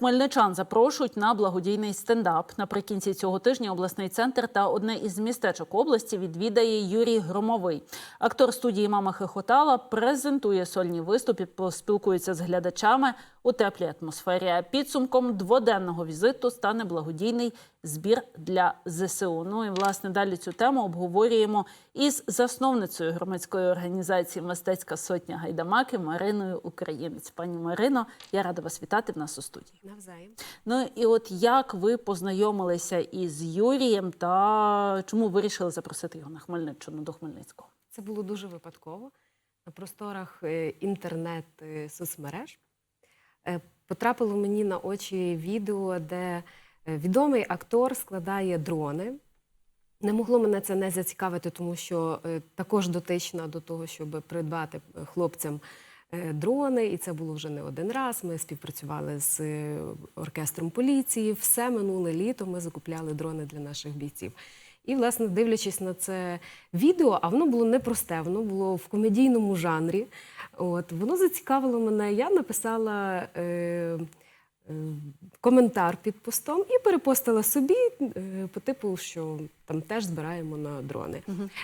Хмельничан запрошують на благодійний стендап. Наприкінці цього тижня обласний центр та одне із містечок області відвідає Юрій Громовий. Актор студії Мама Хихотала презентує сольні виступи, поспілкується з глядачами у теплій атмосфері. Підсумком дводенного візиту стане благодійний збір для ЗСУ. Ну і власне далі цю тему обговорюємо із засновницею громадської організації Мистецька сотня Гайдамаки Мариною Українець. Пані Марино, я рада вас вітати в нас у студії. Навзаєм. Ну і от як ви познайомилися із Юрієм та чому вирішили запросити його на Хмельниччину до Хмельницького? Це було дуже випадково. На просторах е, інтернет-соцмереж е, потрапило мені на очі відео, де е, відомий актор складає дрони. Не могло мене це не зацікавити, тому що е, також дотична до того, щоб придбати е, хлопцям е, дрони, і це було вже не один раз. Ми співпрацювали з е, оркестром поліції. Все минуле літо ми закупляли дрони для наших бійців. І, власне, дивлячись на це відео, а воно було непросте, воно було в комедійному жанрі. От воно зацікавило мене. Я написала. Е, е, Коментар під постом і перепостила собі е, по типу, що там теж збираємо на дрони.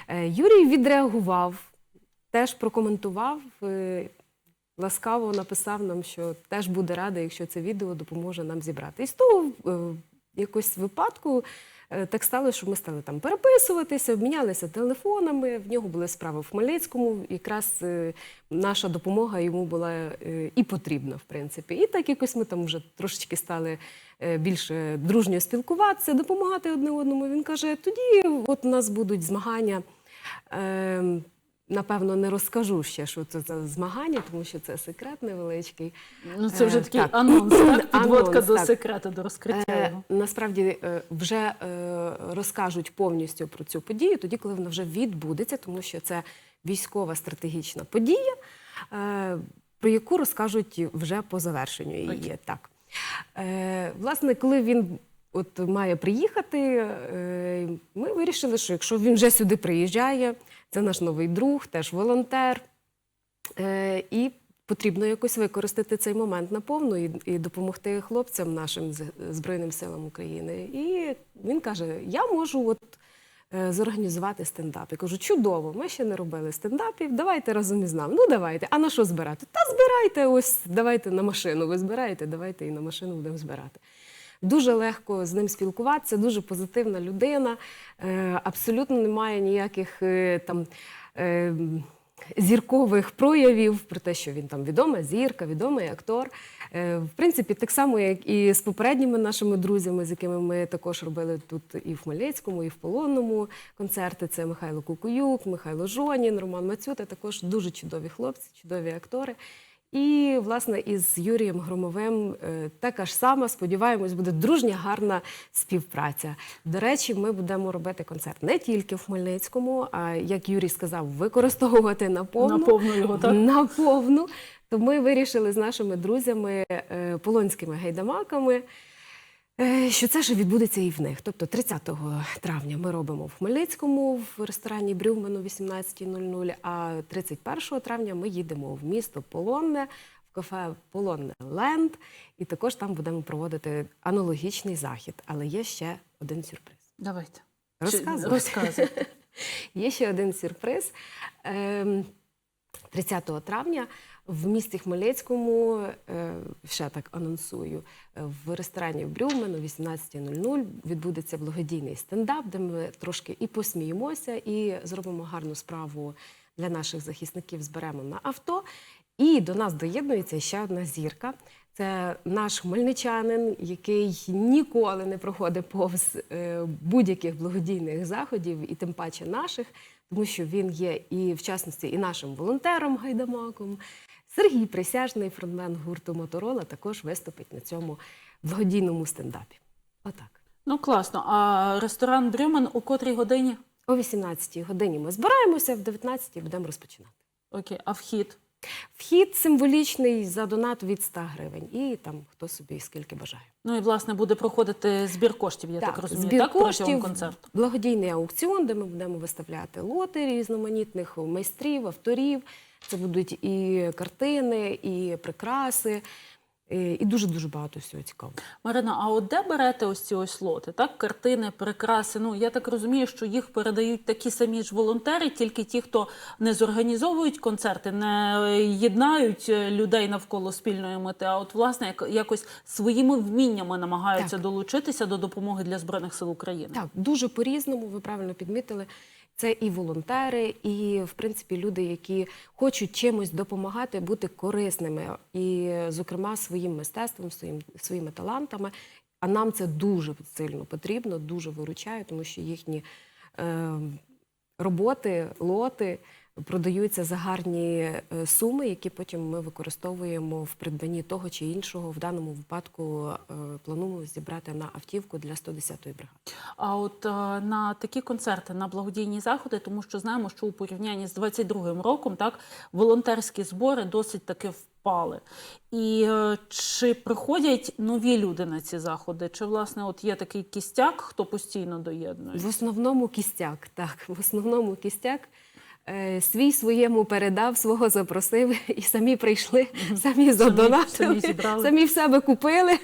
Е, Юрій відреагував, теж прокоментував, е, ласкаво написав нам, що теж буде радий, якщо це відео допоможе нам зібрати. І з того е, якось випадку е, так сталося, що ми стали там переписуватися, обмінялися телефонами. В нього були справи в Хмельницькому. Якраз е, наша допомога йому була і потрібна, в принципі. І так якось ми там вже трошечки стали більше дружньо спілкуватися, допомагати одне одному. Він каже: тоді от у нас будуть змагання. Напевно, не розкажу ще, що це за змагання, тому що це секрет невеличкий. Ну це вже Е, такий так. анонс, так? підводка Анонс, до так. секрету, до розкриття Е, його. насправді е, вже е, розкажуть повністю про цю подію, тоді, коли вона вже відбудеться, тому що це військова стратегічна подія, е, про яку розкажуть вже по завершенню її. Так. Е, власне, коли він от має приїхати, ми вирішили, що якщо він вже сюди приїжджає, це наш новий друг, теж волонтер. Е, і потрібно якось використати цей момент наповну і, і допомогти хлопцям нашим Збройним силам України. І він каже: Я можу от. е, Зорганізувати стендап. Я кажу, чудово, ми ще не робили стендапів, давайте разом із нами. Ну давайте. А на що збирати? Та збирайте ось, давайте на машину. Ви збираєте, давайте і на машину будемо збирати. Дуже легко з ним спілкуватися, дуже позитивна людина. Е, абсолютно немає ніяких е, там. Е, Зіркових проявів про те, що він там відома зірка, відомий актор. В принципі, так само, як і з попередніми нашими друзями, з якими ми також робили тут і в Хмельницькому, і в Полонному концерти. Це Михайло Кукуюк, Михайло Жонін, Роман Мацюта. Також дуже чудові хлопці, чудові актори. І, власне, із Юрієм Громовим е, така ж сама, сподіваємось, буде дружня, гарна співпраця. До речі, ми будемо робити концерт не тільки в Хмельницькому, а як Юрій сказав, використовувати наповну. Наповну його, так? Наповну. То ми вирішили з нашими друзями, е, полонськими гайдамаками, що це ж відбудеться і в них. Тобто 30 травня ми робимо в Хмельницькому в ресторані Брюман о 18.00, а 31 травня ми їдемо в місто Полонне, в кафе Полонне Ленд, і також там будемо проводити аналогічний захід. Але є ще один сюрприз. Давайте. Розказуй. Розказуйте. Є ще один сюрприз. Ем, 30 травня в місті Хмельницькому, е, ще так анонсую, е, в ресторані Брюмен о 18.00 відбудеться благодійний стендап, де ми трошки і посміємося, і зробимо гарну справу для наших захисників, зберемо на авто. І до нас доєднується ще одна зірка. Це наш хмельничанин, який ніколи не проходить повз е, будь-яких благодійних заходів, і тим паче наших, тому що він є і в частності і нашим волонтером гайдамаком. Сергій Присяжний, фронтмен гурту Моторола, також виступить на цьому благодійному стендапі. Отак. Ну класно. А ресторан Брюмен у котрій годині? О 18-й годині ми збираємося, в 19-й будемо розпочинати. Окей, а вхід? Вхід символічний за донат від 100 гривень, і там хто собі скільки бажає. Ну і власне буде проходити збір коштів, я так, розумію, збір так коштів, концерту. благодійний аукціон, де ми будемо виставляти лоти різноманітних майстрів, авторів. Це будуть і картини, і прикраси. І дуже-дуже багато всього цікавого. Марина, а от де берете ось ці ось лоти? Так, картини, прикраси. Ну я так розумію, що їх передають такі самі ж волонтери, тільки ті, хто не зорганізовують концерти, не єднають е, людей навколо спільної мети, а от власне як- якось своїми вміннями намагаються Так. долучитися до допомоги для збройних сил України. Так, дуже по-різному, ви правильно підмітили. Це і волонтери, і в принципі люди, які хочуть чимось допомагати, бути корисними, і, зокрема, своїм мистецтвом, своїм, своїми талантами. А нам це дуже сильно потрібно, дуже виручає, тому що їхні е, роботи, лоти продаються за гарні е, суми, які потім ми використовуємо в придбанні того чи іншого. В даному випадку е, плануємо зібрати на автівку для 110-ї бригади. А от е, на такі концерти, на благодійні заходи, тому що знаємо, що у порівнянні з 22-м роком так волонтерські збори досить таки впали. І чи приходять нові люди на ці заходи? Чи власне от є такий кістяк, хто постійно доєднує? В основному кістяк, так. В основному кістяк. Е, Свій своєму передав, свого запросив, і самі прийшли, самі задонатили, самі самі в себе купили.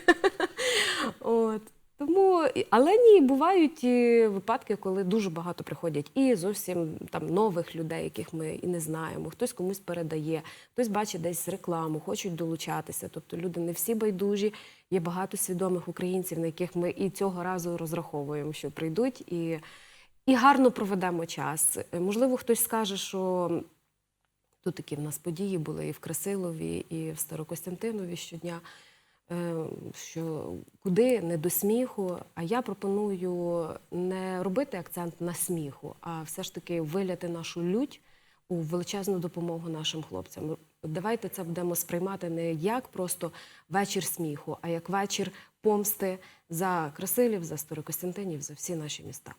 От. Тому, але ні, бувають і випадки, коли дуже багато приходять і зовсім там нових людей, яких ми і не знаємо. Хтось комусь передає, хтось бачить десь рекламу, хочуть долучатися. Тобто люди не всі байдужі. Є багато свідомих українців, на яких ми і цього разу розраховуємо, що прийдуть і, і гарно проведемо час. Е, Можливо, хтось скаже, що тут такі в нас події були і в Красилові, і в Старокостянтинові щодня. е, Що куди не до сміху. А я пропоную не робити акцент на сміху, а все ж таки виляти нашу лють у величезну допомогу нашим хлопцям. Давайте це будемо сприймати не як просто вечір сміху, а як вечір помсти за Красилів, за Старокостянтинів, за всі наші міста.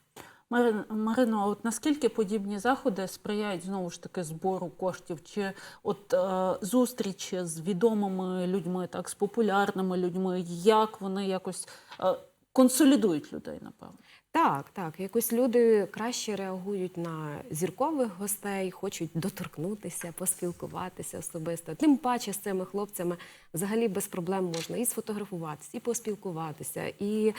Марин, Марино, от наскільки подібні заходи сприяють знову ж таки збору коштів? Чи от е, зустрічі з відомими людьми, так з популярними людьми, як вони якось е, консолідують людей, напевно? Так, так. Якось люди краще реагують на зіркових гостей, хочуть доторкнутися, поспілкуватися особисто. Тим паче з цими хлопцями взагалі без проблем можна і сфотографуватися, і поспілкуватися, і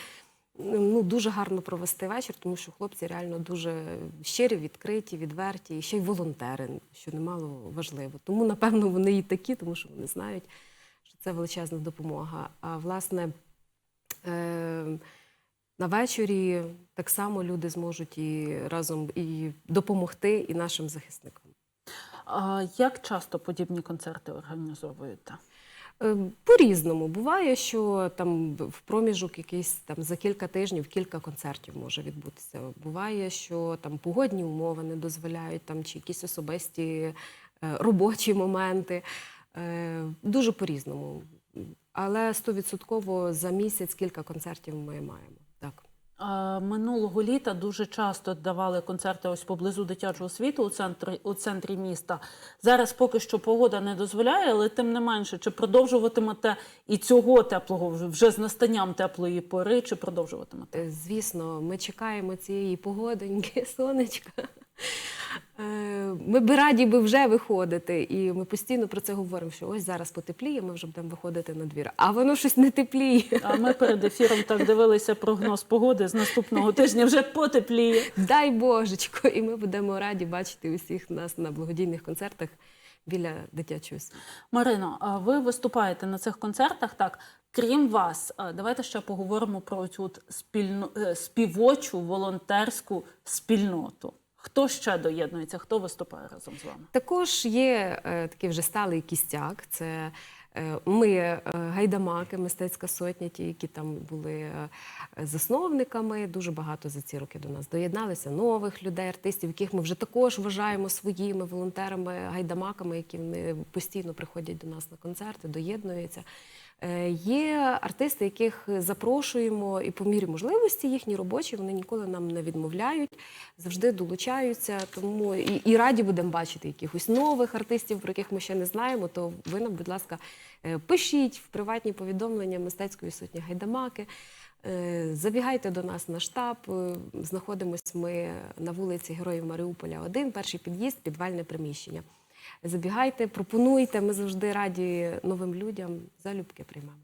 ну, дуже гарно провести вечір, тому що хлопці реально дуже щирі, відкриті, відверті, і ще й волонтери, що немало важливо. Тому, напевно, вони і такі, тому що вони знають, що це величезна допомога. А власне. Е- на вечорі так само люди зможуть і разом і допомогти і нашим захисникам. А як часто подібні концерти організовуєте? Е, По-різному буває, що там в проміжок якийсь там за кілька тижнів кілька концертів може відбутися. Буває, що там погодні умови не дозволяють, там чи якісь особисті е, робочі моменти. Е, Дуже по-різному. Але стовідсотково за місяць кілька концертів ми маємо. Минулого літа дуже часто давали концерти ось поблизу дитячого світу у центрі, у центрі міста. Зараз поки що погода не дозволяє, але тим не менше, чи продовжуватимете і цього теплого вже, вже з настанням теплої пори, чи продовжуватимете? Е, Звісно, ми чекаємо цієї погодоньки, сонечка. Е, Ми б раді би вже виходити, і ми постійно про це говоримо, що ось зараз потепліє, ми вже будемо виходити на двір. А воно щось не тепліє. А ми перед ефіром так дивилися прогноз погоди з наступного тижня вже потепліє. Дай Божечко, і ми будемо раді бачити усіх нас на благодійних концертах біля дитячого світу. Марино, а ви виступаєте на цих концертах. Так, крім вас, давайте ще поговоримо про цю спільну е, співочу волонтерську спільноту. Хто ще доєднується? Хто виступає разом з вами? Також є е, такий вже сталий кістяк. Це е, ми, е, гайдамаки, мистецька сотня, ті, які там були е, засновниками. Дуже багато за ці роки до нас доєдналися нових людей, артистів, яких ми вже також вважаємо своїми волонтерами, гайдамаками, які вони постійно приходять до нас на концерти, доєднуються. Е, Є артисти, яких запрошуємо, і по мірі можливості їхні робочі, вони ніколи нам не відмовляють, завжди долучаються. Тому і, і раді будемо бачити якихось нових артистів, про яких ми ще не знаємо. То ви нам, будь ласка, е, пишіть в приватні повідомлення мистецької сотні гайдамаки. Е, Забігайте до нас на штаб. Знаходимось ми на вулиці Героїв Маріуполя 1, перший під'їзд, підвальне приміщення. Забігайте, пропонуйте. Ми завжди раді новим людям. Залюбки приймемо.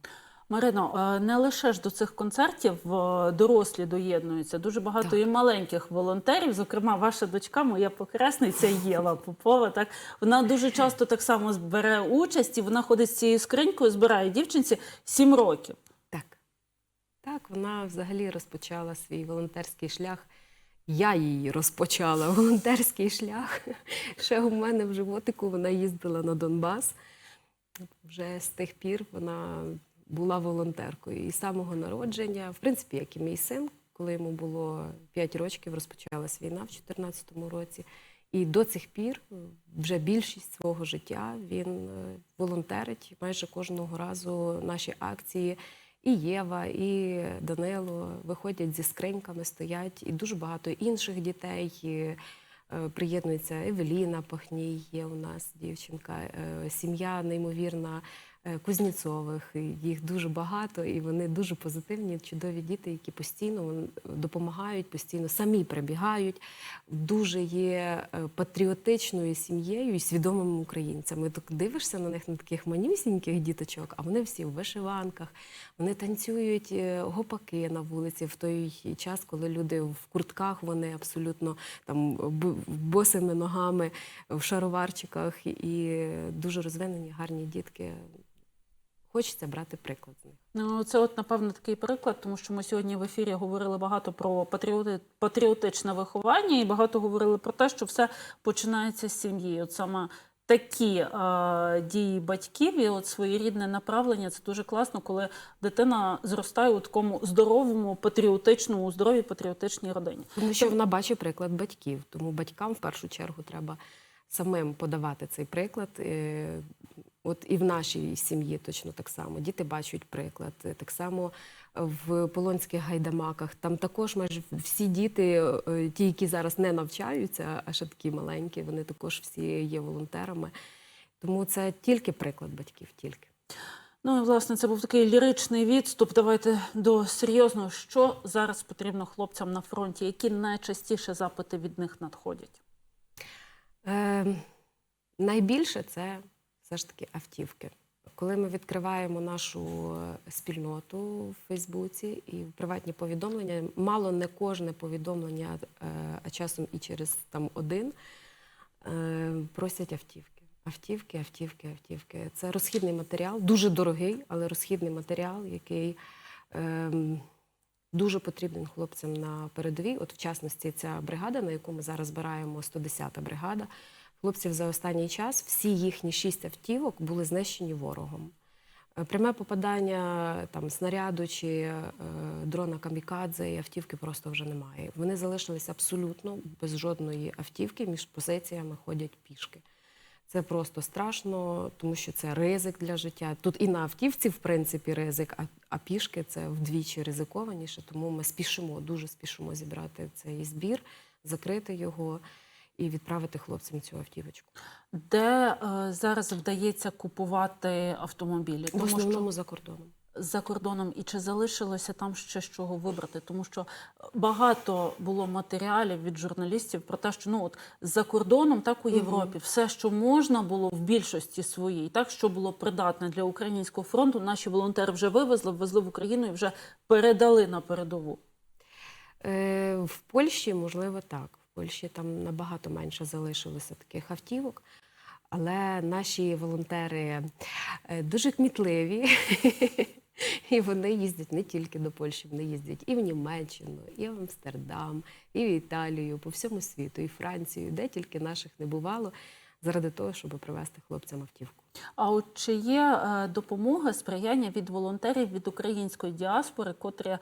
Марино, е, не лише ж до цих концертів е, дорослі доєднуються, дуже багато Так. і маленьких волонтерів. Зокрема, ваша дочка, моя покресниця Єва Попова. Так вона дуже часто так само бере участь, і вона ходить з цією скринькою, збирає дівчинці сім років. Так. Так, вона взагалі розпочала свій волонтерський шлях. Я її розпочала волонтерський шлях. Ще у мене в животику вона їздила на Донбас. Вже з тих пір вона була волонтеркою. І з самого народження, в принципі, як і мій син, коли йому було 5 років, розпочалась війна в 2014 році. І до цих пір, вже більшість свого життя, він е, волонтерить майже кожного разу наші акції. І Єва, і Данило виходять зі скриньками, стоять, і дуже багато інших дітей. І, е, приєднується Евеліна Пахній, є у нас дівчинка, е, сім'я неймовірна Кузнєцових. Їх дуже багато, і вони дуже позитивні, чудові діти, які постійно допомагають, постійно самі прибігають. Дуже є е, патріотичною сім'єю і свідомими українцями. Так дивишся на них на таких манюсіньких діточок, а вони всі в вишиванках, вони танцюють е, гопаки на вулиці в той час, коли люди в куртках, вони абсолютно там босими ногами в шароварчиках і дуже розвинені, гарні дітки. Хочеться брати приклад з них. Ну, це от напевно такий приклад, тому що ми сьогодні в ефірі говорили багато про патріоти, патріотичне виховання і багато говорили про те, що все починається з сім'ї. От саме такі е, дії батьків і от своєрідне направлення це дуже класно, коли дитина зростає у такому здоровому, патріотичному, здоровій патріотичній родині. Тому що вона бачить приклад батьків. Тому батькам в першу чергу треба самим подавати цей приклад. От і в нашій сім'ї точно так само. Діти бачать приклад. Так само в полонських гайдамаках. Там також майже всі діти, е, ті, які зараз не навчаються, а ще такі маленькі, вони також всі є волонтерами. Тому це тільки приклад батьків, тільки. Ну і власне це був такий ліричний відступ. Давайте до серйозного, що зараз потрібно хлопцям на фронті, які найчастіше запити від них надходять. Е, найбільше це все ж таки автівки. Коли ми відкриваємо нашу е, спільноту в Фейсбуці і приватні повідомлення, мало не кожне повідомлення, е, а часом і через там один, е, просять автівки. Автівки, автівки, автівки. Це розхідний матеріал, дуже дорогий, але розхідний матеріал, який ем, дуже потрібен хлопцям на передовій. От в частності ця бригада, на яку ми зараз збираємо 110-та бригада. Хлопців за останній час всі їхні шість автівок були знищені ворогом. Е, Пряме попадання там снаряду чи е, дрона камікадзе, і автівки просто вже немає. Вони залишилися абсолютно без жодної автівки, між позиціями ходять пішки. Це просто страшно, тому що це ризик для життя. Тут і на автівці, в принципі, ризик, а, а пішки це вдвічі ризикованіше. Тому ми спішимо, дуже спішимо зібрати цей збір, закрити його і відправити хлопцям цю автівочку. Де е, зараз вдається купувати автомобілі? В Тому основному за кордоном. за кордоном і чи залишилося там ще з чого вибрати? Тому що багато було матеріалів від журналістів про те, що ну от за кордоном, так у Європі, все, що можна було в більшості своїй, так що було придатне для українського фронту, наші волонтери вже вивезли, ввезли в Україну і вже передали на передову. Е, в Польщі, можливо, так. Польщі там набагато менше залишилося таких автівок. Але наші волонтери е, дуже кмітливі, і вони їздять не тільки до Польщі, вони їздять і в Німеччину, і в Амстердам, і в Італію, по всьому світу, і Францію, де тільки наших не бувало, заради того, щоб привезти хлопцям автівку. А от чи є е, допомога, сприяння від волонтерів від української діаспори, котрі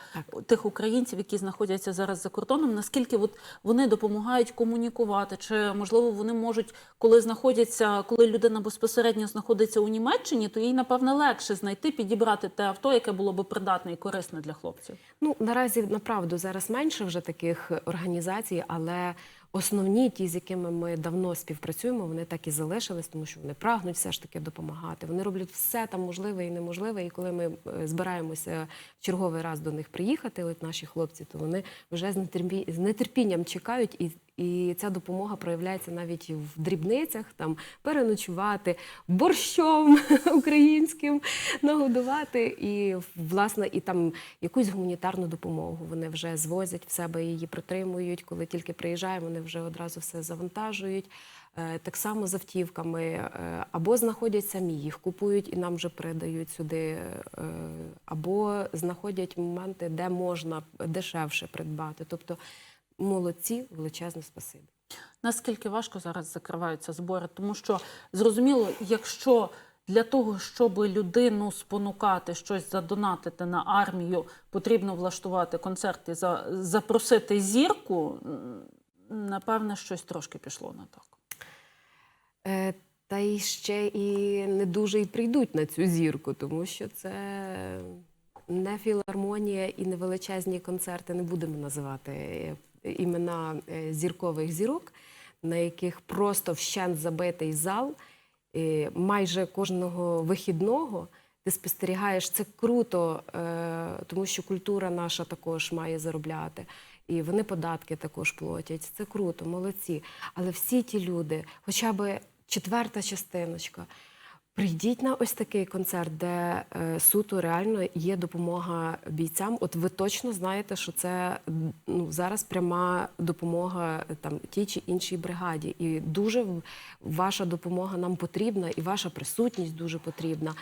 тих українців, які знаходяться зараз за кордоном, наскільки от вони допомагають комунікувати? Чи можливо вони можуть, коли знаходяться, коли людина безпосередньо знаходиться у Німеччині, то їй напевне легше знайти, підібрати те авто, яке було би придатне і корисне для хлопців? Ну наразі направду зараз менше вже таких організацій, але основні, ті, з якими ми давно співпрацюємо, вони так і залишились, тому що вони прагнуть все ж таки допомагати. Вони роблять все там можливе і неможливе. І коли ми е, збираємося черговий раз до них приїхати, от наші хлопці, то вони вже з нетерпінням чекають, і, і ця допомога проявляється навіть в дрібницях, там переночувати, борщом українським нагодувати, і власне і там якусь гуманітарну допомогу. Вони вже звозять в себе її притримують. Коли тільки приїжджаємо, вони вже одразу все завантажують. Е, Так само з автівками е, або знаходять самі їх, купують і нам вже передають сюди, е, або знаходять моменти, де можна дешевше придбати. Тобто молодці, величезне спасибі. Наскільки важко зараз закриваються збори? Тому що зрозуміло, якщо для того, щоб людину спонукати щось задонатити на армію, потрібно влаштувати концерт і за- запросити зірку, напевне, щось трошки пішло не так. Е, Та й ще і не дуже й прийдуть на цю зірку, тому що це не філармонія і не величезні концерти. Не будемо називати імена е, зіркових зірок, на яких просто вщент забитий зал. І майже кожного вихідного ти спостерігаєш це круто, е, тому що культура наша також має заробляти. І вони податки також платять. Це круто, молодці. Але всі ті люди, хоча б четверта частиночка, прийдіть на ось такий концерт, де е, суто реально є допомога бійцям. От ви точно знаєте, що це ну, зараз пряма допомога е, там тій чи іншій бригаді. І дуже ваша допомога нам потрібна, і ваша присутність дуже потрібна.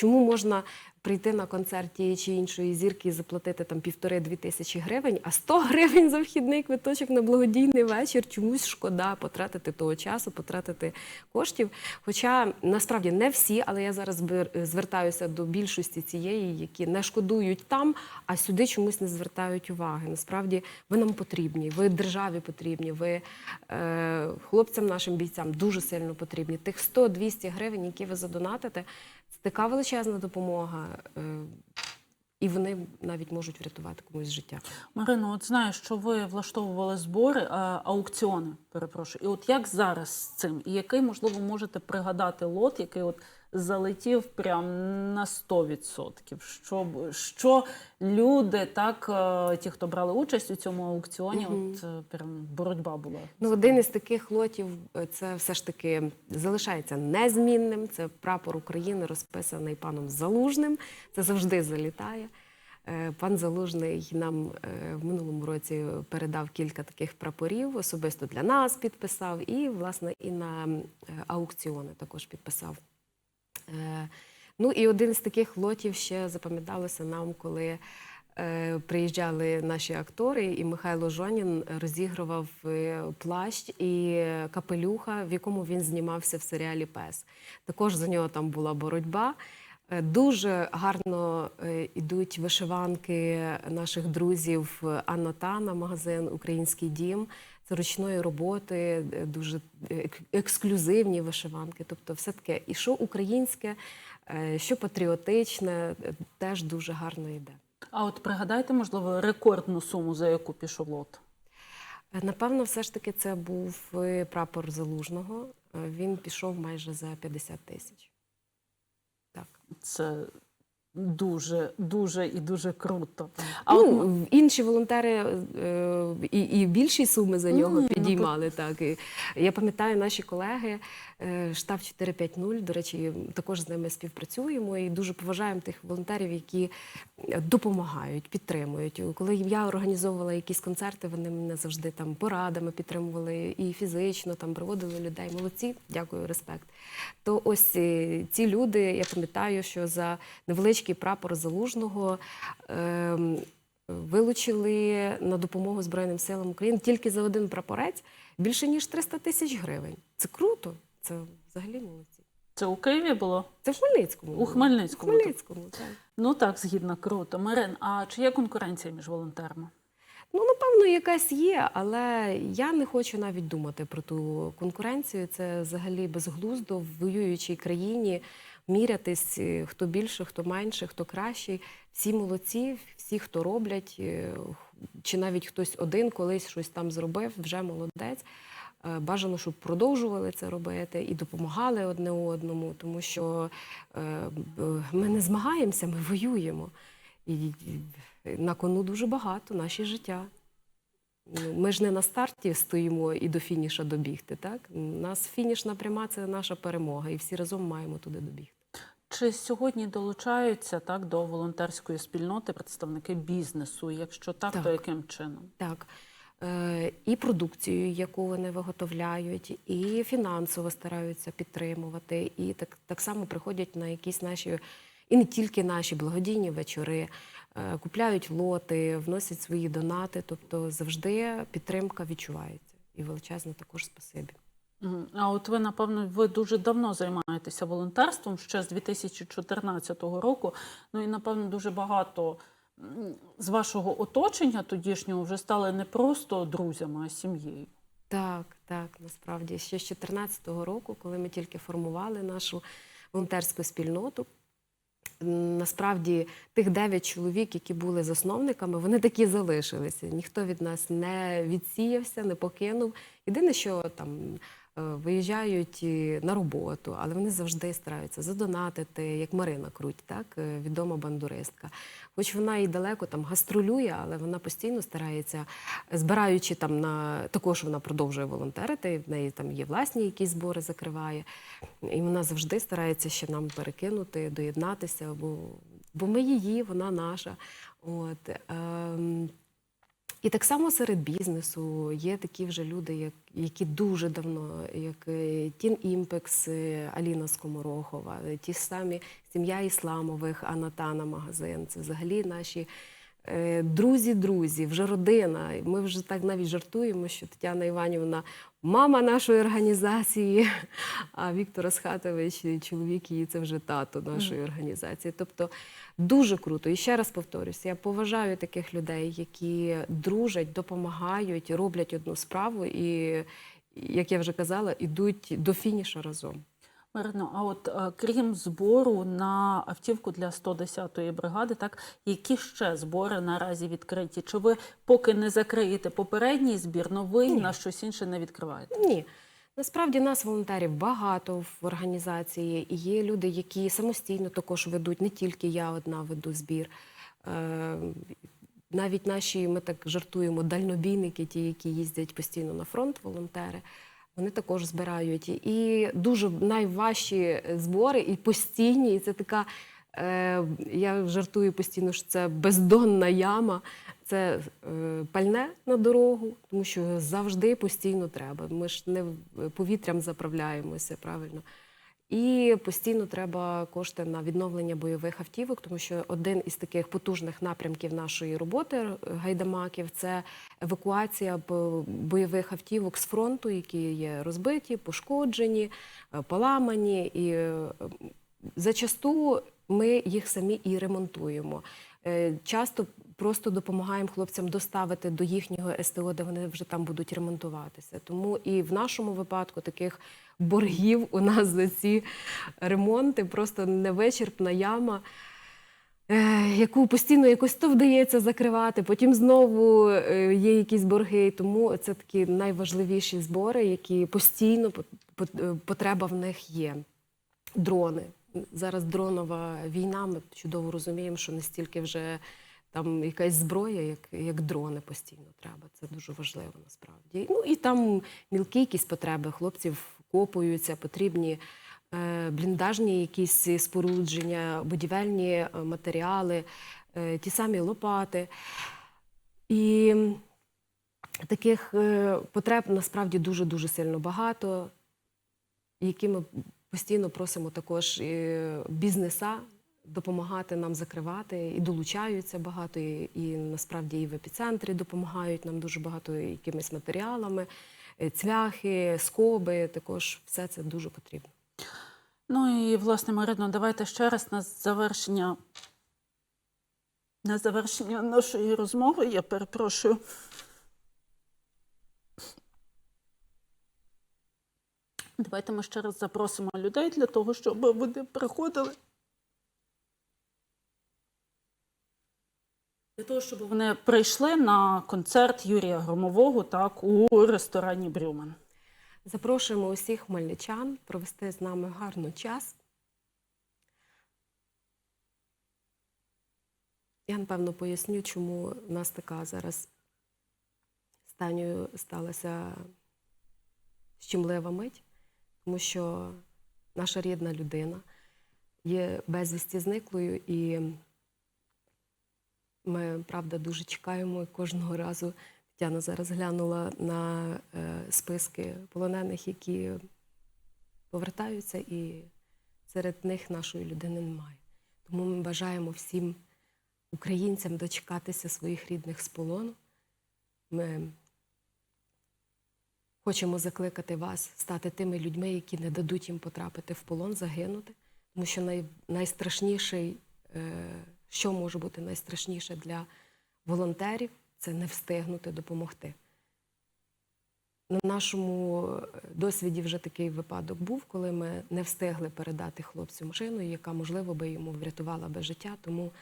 Чому можна прийти на концерт тієї чи іншої зірки і заплатити там півтори-дві тисячі гривень, а 100 гривень за вхідний квиточок на благодійний вечір чомусь шкода потратити того часу, потратити коштів. Хоча насправді не всі, але я зараз звертаюся до більшості цієї, які не шкодують там, а сюди чомусь не звертають уваги. Насправді ви нам потрібні, ви державі потрібні, ви е, хлопцям нашим бійцям дуже сильно потрібні. Тих 100-200 гривень, які ви задонатите, така величезна допомога. Е, і вони навіть можуть врятувати комусь життя. Марино, от знаю, що ви влаштовували збори, аукціони, перепрошую. І от як зараз з цим? І який, можливо, можете пригадати лот, який от залетів прям на 100%? Що, що люди, так, е, ті, хто брали участь у цьому аукціоні, Мгм. от е, прям боротьба була. Ну, один із таких лотів е, це все ж таки залишається незмінним. Це прапор України, розписаний паном Залужним. Це завжди залітає. Пан Залужний нам в минулому році передав кілька таких прапорів, особисто для нас підписав, і, власне, і на аукціони також підписав. Е, Ну і один з таких лотів ще запам'яталося нам, коли е, приїжджали наші актори, і Михайло Жонін розігрував е, плащ і капелюха, в якому він знімався в серіалі Пес. Також за нього там була боротьба. Дуже гарно ідуть вишиванки наших друзів Анна Тана, магазин Український дім. Ручної роботи, е, дуже ексклюзивні вишиванки. Тобто, все таке, і що українське, е, що патріотичне, е, теж дуже гарно йде. А от пригадайте, можливо, рекордну суму, за яку пішов лот? Е, Напевно, все ж таки це був е, прапор залужного. Е, Він пішов майже за 50 тисяч. Так. Це дуже, дуже і дуже круто. А ну, от інші волонтери е, і, і більші суми за нього Ну, ну, підіймали. Так. І я пам'ятаю, наші колеги, е, штаб 450, до речі, також з ними співпрацюємо і дуже поважаємо тих волонтерів, які допомагають, підтримують. Коли я організовувала якісь концерти, вони мене завжди там порадами підтримували і фізично там приводили людей. Молодці, дякую, респект. То ось е, ці люди, я пам'ятаю, що за невеличкий прапор залужного. ем, Вилучили на допомогу Збройним силам України тільки за один прапорець більше ніж 300 тисяч гривень. Це круто, це взагалі молодці. це у Києві було? Це в Хмельницькому. У. Хмельницькому. В Хмельницькому, так. Ну так, згідно, круто. Марин, а чи є конкуренція між волонтерами? Ну, напевно, якась є, але я не хочу навіть думати про ту конкуренцію. Це взагалі безглуздо в воюючій країні мірятись, е, хто більше, хто менше, хто кращий. Всі молодці, всі, хто роблять, е, чи навіть хтось один колись щось там зробив, вже молодець. Е, Бажано, щоб продовжували це робити і допомагали одне одному, тому що ми не змагаємося, ми воюємо. І на кону дуже багато наші життя. Ми ж не на старті стоїмо і до фініша добігти. Так? У нас фінішна пряма це наша перемога, і всі разом маємо туди добігти. Чи сьогодні долучаються так до волонтерської спільноти представники бізнесу? Якщо так, то яким чином? Так. Е, І продукцію, яку вони виготовляють, і фінансово стараються підтримувати. І так, так само приходять на якісь наші, і не тільки наші благодійні вечори, купляють лоти, вносять свої донати. Тобто завжди підтримка відчувається. І величезне також спасибі. А от ви, напевно, ви дуже давно займаєтеся волонтерством ще з 2014 року. Ну і напевно дуже багато з вашого оточення тодішнього вже стали не просто друзями, а сім'єю. Так, так, насправді ще з 2014 року, коли ми тільки формували нашу волонтерську спільноту. Насправді тих дев'ять чоловік, які були засновниками, вони такі залишилися. Ніхто від нас не відсіявся, не покинув. Єдине, що там виїжджають на роботу, але вони завжди стараються задонатити, як Марина Круть, так е, відома бандуристка. Хоч вона і далеко там гастролює, але вона постійно старається, збираючи там на також вона продовжує волонтерити. В неї там є власні якісь збори, закриває. І вона завжди старається ще нам перекинути, доєднатися, бо, бо ми її, вона наша. От, ем, і так само серед бізнесу є такі вже люди, як, які дуже давно, як е, Тін Імпекс, е, Аліна Скоморохова, е, ті самі сім'я Ісламових, Анатана магазин. Це взагалі наші е, друзі-друзі, вже родина. Ми вже так навіть жартуємо, що Тетяна Іванівна мама нашої організації, а Віктор Асхатович, чоловік її, це вже тато нашої організації. Тобто дуже круто. І ще раз повторюся, я поважаю таких людей, які дружать, допомагають, роблять одну справу і, як я вже казала, ідуть до фініша разом. Марино, а от е, крім збору на автівку для 110-ї бригади, так які ще збори наразі відкриті? Чи ви поки не закриєте попередній збір, новий Ні. на щось інше не відкриваєте? Ні. Насправді нас волонтерів багато в організації, і є люди, які самостійно також ведуть, не тільки я одна веду збір. Е, Навіть наші, ми так жартуємо, дальнобійники, ті, які їздять постійно на фронт, волонтери, вони також збирають. І дуже найважчі збори, і постійні, і це така. Е, я жартую постійно, що це бездонна яма, це е, пальне на дорогу, тому що завжди постійно треба. Ми ж не повітрям заправляємося, правильно. І постійно треба кошти на відновлення бойових автівок, тому що один із таких потужних напрямків нашої роботи е, гайдамаків це евакуація бойових автівок з фронту, які є розбиті, пошкоджені, е, поламані. І е, зачасту ми їх самі і ремонтуємо. Часто просто допомагаємо хлопцям доставити до їхнього СТО, де вони вже там будуть ремонтуватися. Тому і в нашому випадку таких боргів у нас за ці ремонти просто невичерпна яма. е, Яку постійно якось то вдається закривати, потім знову е, є якісь борги. Тому це такі найважливіші збори, які постійно е, потреба в них є. Дрони. Зараз дронова війна. Ми чудово розуміємо, що не стільки вже там якась зброя, як, як дрони постійно треба. Це дуже важливо насправді. Ну і там мілкі якісь потреби. Хлопців копуються, потрібні е, бліндажні якісь спорудження, будівельні е, матеріали, е, ті самі лопати. І таких потреб насправді дуже-дуже сильно багато, які ми постійно просимо також бізнеса допомагати нам закривати, і долучаються багато, і, і насправді і в епіцентрі допомагають нам дуже багато якимись матеріалами, цвяхи, скоби, також все це дуже потрібно. Ну і власне, Марино, давайте ще раз на завершення. На завершення нашої розмови, я перепрошую. Давайте ми ще раз запросимо людей для того, щоб вони приходили. Для того, щоб вони прийшли на концерт Юрія Громового так, у ресторані Брюман. Запрошуємо усіх хмельничан провести з нами гарний час. Я напевно поясню, чому в нас така зараз станню сталася щемлива мить, тому що наша рідна людина є безвісті зниклою, і ми, правда, дуже чекаємо і кожного разу. Тетяна зараз глянула на е, списки полонених, які повертаються, і серед них нашої людини немає. Тому ми бажаємо всім українцям дочекатися своїх рідних з полону. Ми хочемо закликати вас стати тими людьми, які не дадуть їм потрапити в полон, загинути. Тому що най, найстрашніший, е, що може бути найстрашніше для волонтерів, це не встигнути допомогти. На нашому е, досвіді вже такий випадок був, коли ми не встигли передати хлопцю машину, яка, можливо, би йому врятувала би життя. Тому,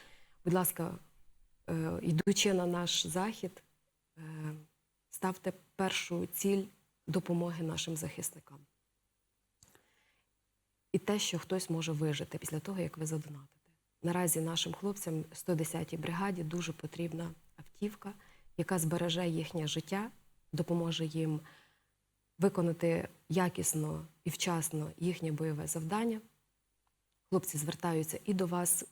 будь ласка, е, йдучи на наш захід, е, ставте першу ціль допомоги нашим захисникам. І те, що хтось може вижити після того, як ви задонатите. Наразі нашим хлопцям 110-й бригаді дуже потрібна автівка, яка збереже їхнє життя, допоможе їм виконати якісно і вчасно їхнє бойове завдання. Хлопці звертаються і до вас, е,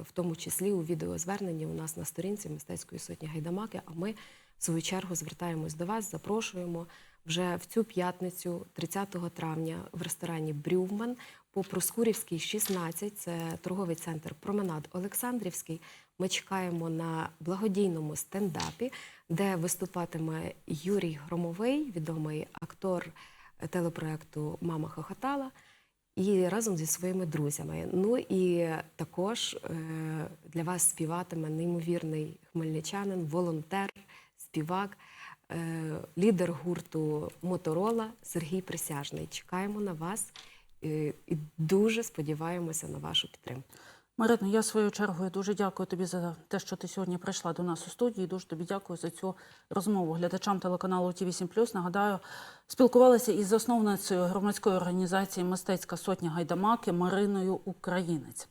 в тому числі у відеозверненні у нас на сторінці мистецької сотні гайдамаки. А ми, в свою чергу, звертаємось до вас, запрошуємо вже в цю п'ятницю, 30 травня, в ресторані Брювман по Проскурівській, 16, це торговий центр Променад Олександрівський. Ми чекаємо на благодійному стендапі, де виступатиме Юрій Громовий, відомий актор телепроекту Мама хохотала. І разом зі своїми друзями. Ну і також е, для вас співатиме неймовірний хмельничанин, волонтер, співак, е, лідер гурту Моторола Сергій Присяжний. Чекаємо на вас і дуже сподіваємося на вашу підтримку. Марина, я своєю чергою дуже дякую тобі за те, що ти сьогодні прийшла до нас у студії. Дуже тобі дякую за цю розмову. Глядачам телеканалу Ті 8 Нагадаю, спілкувалася із засновницею громадської організації Мистецька сотня гайдамаки Мариною Українець.